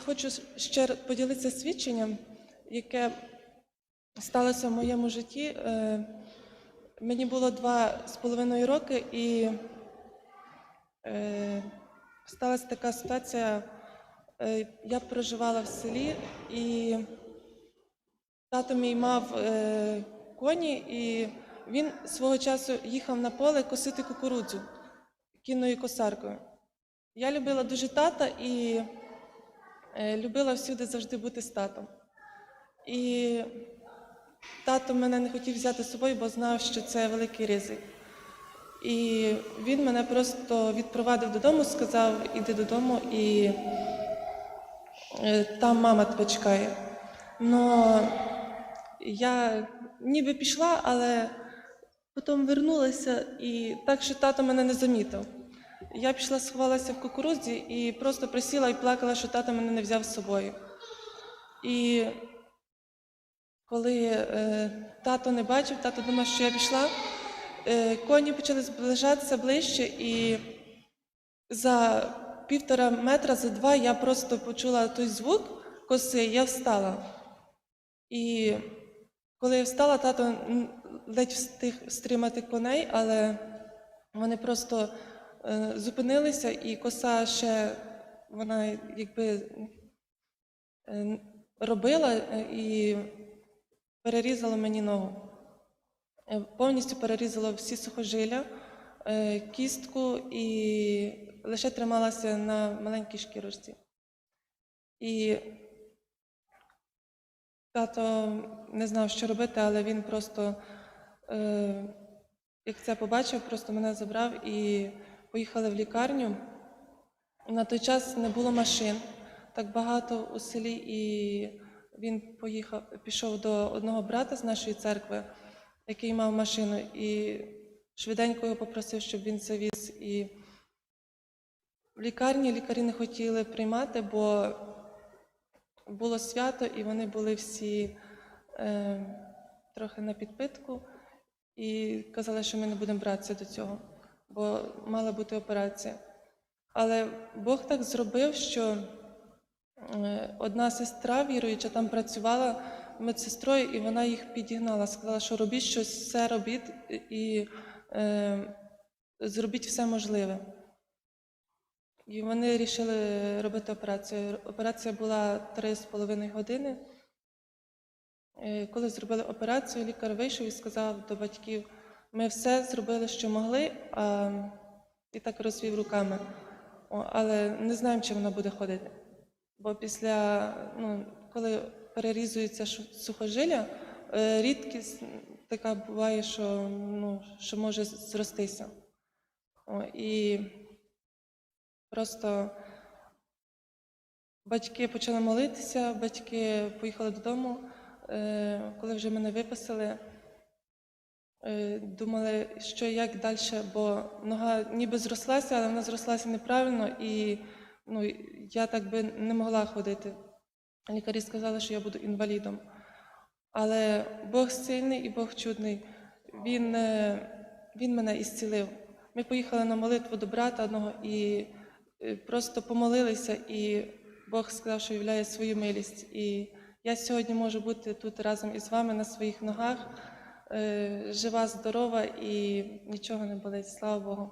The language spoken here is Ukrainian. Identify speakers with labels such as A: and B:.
A: Я хочу ще поділитися свідченням, яке сталося в моєму житті. Е, Мені було два з половиною роки, і е, сталася така ситуація. Е, Я проживала в селі, і тато мій мав коні, і він свого часу їхав на поле косити кукурудзу кінною косаркою. Я любила дуже тата і любила всюди завжди бути з татом. І тато мене не хотів взяти з собою, бо знав, що це великий ризик. І він мене просто відпровадив додому, сказав, іди додому, і е, там мама тебе чекає. Но я ніби пішла, але потім вернулася, і так, що тато мене не замітив. Я пішла, сховалася в кукурудзі і просто присіла і плакала, що тато мене не взяв з собою. І коли е, тато не бачив, тато думав, що я пішла, е, коні почали зближатися ближче, і за півтора метра, за два я просто почула той звук коси, я встала. І коли я встала, тато ледь встиг стримати коней, але вони просто зупинилися, і коса ще вона якби е, робила е, і перерізала мені ногу. Е, Повністю перерізала всі сухожилля, е, кістку і лише трималася на маленькій шкірочці. І тато не знав, що робити, але він просто, е, як це побачив, просто мене забрав і поїхали в лікарню. На той час не було машин так багато у селі, і він поїхав, пішов до одного брата з нашої церкви, який мав машину, і швиденько його попросив, щоб він завіз. І в лікарні лікарі не хотіли приймати, бо було свято, і вони були всі е, трохи на підпитку, і казали, що ми не будемо братися до цього, бо мала бути операція. Але Бог так зробив, що е, одна сестра віруюча там працювала медсестрою, і вона їх підігнала, сказала, що робіть щось, все робіть і е, зробіть все можливе. І вони вирішили робити операцію. Операція була три з половиною години. Е, Коли зробили операцію, лікар вийшов і сказав до батьків: ми все зробили, що могли, а... і так розвів руками. О, але не знаємо, чи вона буде ходити. Бо після, ну, коли перерізується сухожилля, е, рідкість така буває, що, ну, що може зростися. О, і Просто батьки почали молитися, батьки поїхали додому. Е, Коли вже мене виписали, думали, що як далі, бо нога ніби зрослася, але вона зрослася неправильно, і ну, я так би не могла ходити. Лікарі сказали, що я буду інвалідом. Але Бог сильний і Бог чудний. Він, е, він мене ісцілив. Ми поїхали на молитву до брата одного і е, просто помолилися, і Бог сказав, що являє свою милість. І я сьогодні можу бути тут разом із вами на своїх ногах, е, жива, здорова і нічого не болить. Слава Богу.